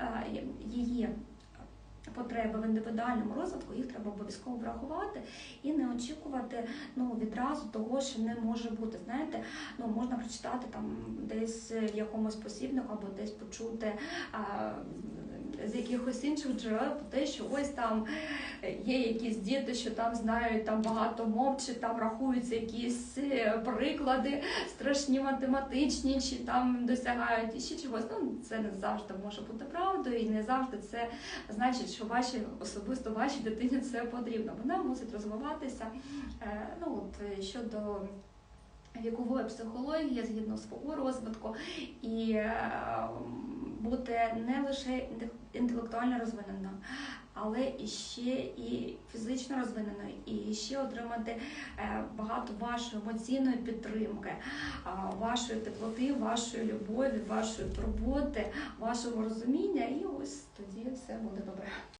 е, її потреби в індивідуальному розвитку, їх треба обов'язково врахувати і не очікувати ну, відразу того, що не може бути. Знаєте, ну можна прочитати там десь в якомусь посібнику або десь почути. А, якихось інших джерел про те, що ось там є якісь діти, що там знають там багато мов, чи там рахуються якісь е, приклади страшні математичні, чи там досягають іще чогось. Ну це не завжди може бути правдою, і не завжди це значить, що вашій особисто вашій дитині це потрібно. Вона мусить розвиватися. Е, Ну от е, щодо вікової психології згідно свого розвитку і бути не лише інтелектуально розвинено, але і ще і фізично розвинено, і ще отримати е, багато вашої емоційної підтримки, вашої теплоти, вашої любові, вашої турботи, вашого розуміння, і ось тоді все буде добре.